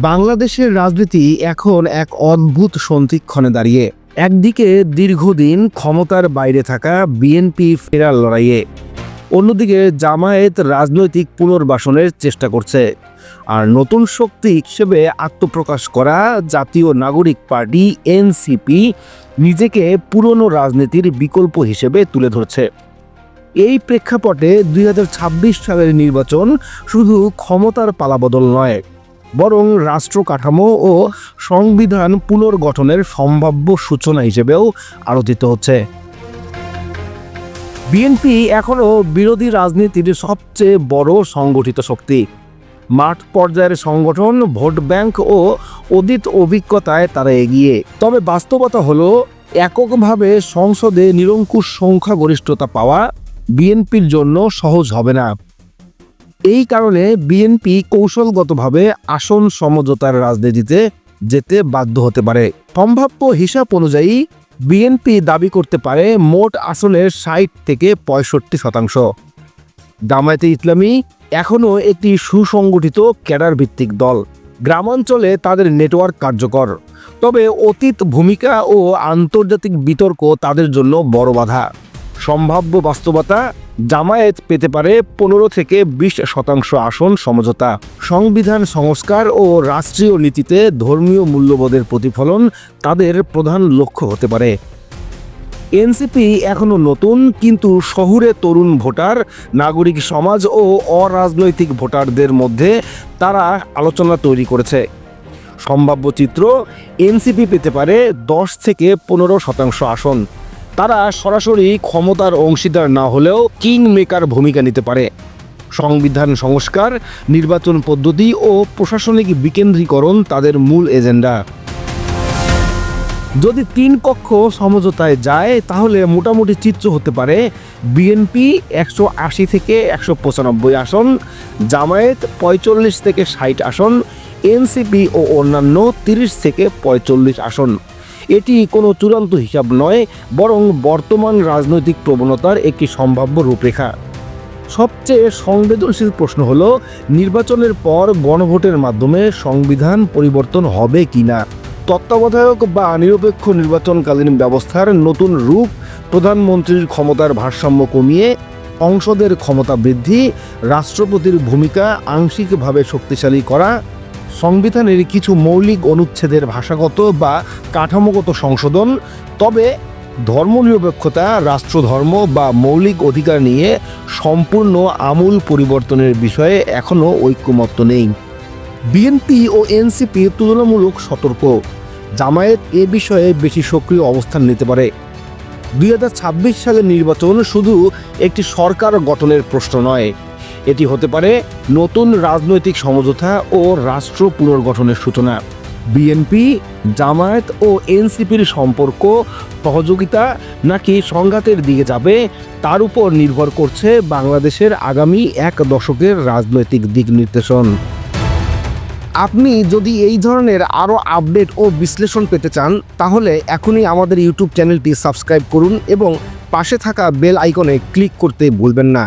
বাংলাদেশের রাজনীতি এখন এক অদ্ভুত সন্ধিক্ষণে দাঁড়িয়ে। একদিকে দীর্ঘদিন ক্ষমতার বাইরে থাকা বিএনপি ফেরার লড়াইয়ে, অন্যদিকে জামায়াত রাজনৈতিক পুনর্বাসনের চেষ্টা করছে, আর নতুন শক্তি হিসেবে আত্মপ্রকাশ করা জাতীয় নাগরিক পার্টি এনসিপি নিজেকে পুরনো রাজনীতির বিকল্প হিসেবে তুলে ধরছে। এই প্রেক্ষাপটে দুই হাজার ছাব্বিশ সালের নির্বাচন শুধু ক্ষমতার পালাবদল নয় বরং রাষ্ট্র কাঠামো ও সংবিধান পুনর্গঠনের সম্ভাব্য সূচনা হিসেবেও আলোচিত হচ্ছে। বিএনপি এখনও বিরোধী রাজনীতির সবচেয়ে বড় সংগঠিত শক্তি। মাঠ পর্যায়ের সংগঠন, ভোট ব্যাংক ও অতীত অভিজ্ঞতায় তারা এগিয়ে। তবে বাস্তবতা হলো, এককভাবে সংসদে নিরঙ্কুশ সংখ্যাগরিষ্ঠতা পাওয়া বিএনপির জন্য সহজ হবে না। এই কারণে বিএনপি কৌশলগতভাবে আসন সমঝোতার রাজনীতিতে যেতে বাধ্য হতে পারে। সম্ভাব্য হিসাব অনুযায়ী বিএনপি দাবি করতে পারে মোট আসনের ষাট থেকে পঁয়ষট্টি শতাংশ। জামায়াতে ইসলামী এখনও একটি সুসংগঠিত ক্যাডার ভিত্তিক দল। গ্রামাঞ্চলে তাদের নেটওয়ার্ক কার্যকর। তবে অতীত ভূমিকা ও আন্তর্জাতিক বিতর্ক তাদের জন্য বড় বাধা। সম্ভাব্য বাস্তবতা জামায়াত পেতে পারে পনেরো থেকে বিশ শতাংশ আসন সমঝোতা। সংবিধান সংস্কার ও রাষ্ট্রীয় নীতিতে ধর্মীয় মূল্যবোধের প্রতিফলন তাদের প্রধান লক্ষ্য হতে পারে। এনসিপি এখনও নতুন, কিন্তু শহুরে তরুণ ভোটার, নাগরিক সমাজ ও অরাজনৈতিক ভোটারদের মধ্যে তারা আলোচনা তৈরি করেছে। সম্ভাব্য চিত্র এনসিপি পেতে পারে দশ থেকে পনেরো শতাংশ আসন। তারা সরাসরি ক্ষমতার অংশীদার না হলেও কিং মেকার ভূমিকা নিতে পারে। সংবিধান সংস্কার, নির্বাচন পদ্ধতি ও প্রশাসনিক বিকেন্দ্রীকরণ তাদের মূল এজেন্ডা। যদি তিন কক্ষ সমঝোতায় যায়, তাহলে মোটামুটি চিত্র হতে পারে বিএনপি একশো আশি থেকে একশো পঁচানব্বই আসন, জামায়াত পঁয়তাল্লিশ থেকে ষাট আসন, এনসিপি ও অন্যান্য তিরিশ থেকে পঁয়তাল্লিশ আসন। এটি কোনো চূড়ান্ত হিসাব নয়, বরং বর্তমান রাজনৈতিক প্রবণতার একটি সম্ভাব্য রূপরেখা। সবচেয়ে সংবেদনশীল প্রশ্ন হল, নির্বাচনের পর গণভোটের মাধ্যমে সংবিধান পরিবর্তন হবে কিনা? তত্ত্বাবধায়ক বা নিরপেক্ষ নির্বাচনকালীন ব্যবস্থার নতুন রূপ, প্রধানমন্ত্রীর ক্ষমতার ভারসাম্য কমিয়ে সংসদের ক্ষমতা বৃদ্ধি, রাষ্ট্রপতির ভূমিকা আংশিকভাবে শক্তিশালী করা সংবিধানের কিছু মৌলিক অনুচ্ছেদের ভাষাগত বা কাঠামোগত সংশোধন, তবে ধর্মনিরপেক্ষতা, রাষ্ট্রধর্ম বা মৌলিক অধিকার নিয়ে সম্পূর্ণ আমূল পরিবর্তনের বিষয়ে এখনও ঐক্যমত্য নেই। বিএনপি ও এনসিপি তুলনামূলক সতর্ক। জামায়াত এ বিষয়ে বেশি সক্রিয় অবস্থান নিতে পারে। দুই হাজার ছাব্বিশ সালের নির্বাচন শুধু একটি সরকার গঠনের প্রশ্ন নয়। এটি হতে পারে নতুন রাজনৈতিক সমঝোতা ও রাষ্ট্র পুনর্গঠনের সূচনা। বিএনপি, জামায়াত ও এনসিপির সম্পর্ক, সহযোগিতা নাকি সংঘাতের দিকে যাবে, তার উপর নির্ভর করছে বাংলাদেশের আগামী এক দশকের রাজনৈতিক দিক নির্দেশন। আপনি যদি এই ধরনের আরও আপডেট ও বিশ্লেষণ পেতে চান, তাহলে এখনই আমাদের ইউটিউব চ্যানেলটি সাবস্ক্রাইব করুন এবং পাশে থাকা বেল আইকনে ক্লিক করতে ভুলবেন না।